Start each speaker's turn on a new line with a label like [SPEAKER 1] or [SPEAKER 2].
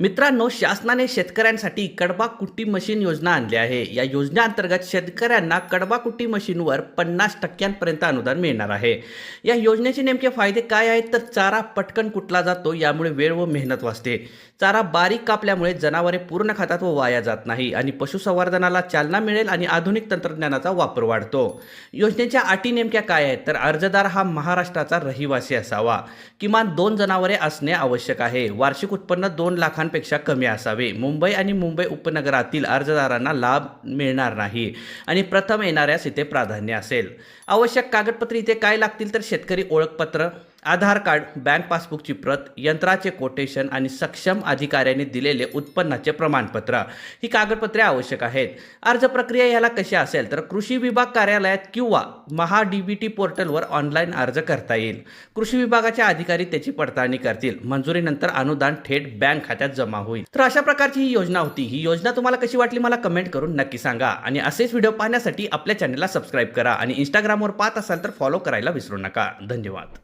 [SPEAKER 1] मित्रांनो शासनाने शेतकऱ्यांसाठी कडबा कुट्टी मशीन योजना आणली आहे. या योजनेअंतर्गत शेतकऱ्यांना कडबा कुट्टी मशीनवर पन्नास टक्क्यांपर्यंत अनुदान मिळणार आहे. या योजनेचे नेमके फायदे काय आहेत? तर चारा पटकन कुटला जातो? यामुळे वेळ व मेहनत वाचते. चारा बारीक कापल्यामुळे जनावरे पूर्ण खातात व वाया जात नाही आणि पशुसंवर्धनाला चालना मिळेल आणि आधुनिक तंत्रज्ञानाचा वापर वाढतो. योजनेच्या अटी नेमक्या काय आहेत? तर अर्जदार हा महाराष्ट्राचा रहिवासी असावा. किमान दोन जनावरे असणे आवश्यक आहे. वार्षिक उत्पन्न दोन लाखांपेक्षा कमी असावे. मुंबई आणि मुंबई उपनगरातील अर्जदारांना लाभ मिळणार नाही आणि प्रथम येणाऱ्यास इथे प्राधान्य असेल. आवश्यक कागदपत्रे इथे काय लागतील तर शेतकरी ओळखपत्र आधार कार्ड बँक पासबुकची प्रत यंत्राचे कोटेशन आणि सक्षम अधिकाऱ्यांनी दिलेले उत्पन्नाचे प्रमाणपत्र. ही कागदपत्रे आवश्यक आहेत. अर्ज प्रक्रिया याला कशी असेल तर कृषी विभाग कार्यालयात किंवा महा डी बी टी पोर्टलवर ऑनलाईन अर्ज करता येईल. कृषी विभागाचे अधिकारी त्याची पडताळणी करतील. मंजुरीनंतर अनुदान थेट बँक खात्यात जमा होईल. तर अशा प्रकारची ही योजना होती. ही योजना तुम्हाला कशी वाटली मला कमेंट करून नक्की सांगा. आणि असेच व्हिडिओ पाहण्यासाठी आपल्या चॅनलला सबस्क्राईब करा आणि इंस्टाग्रामवर पाहत असाल तर फॉलो करायला विसरू नका. धन्यवाद.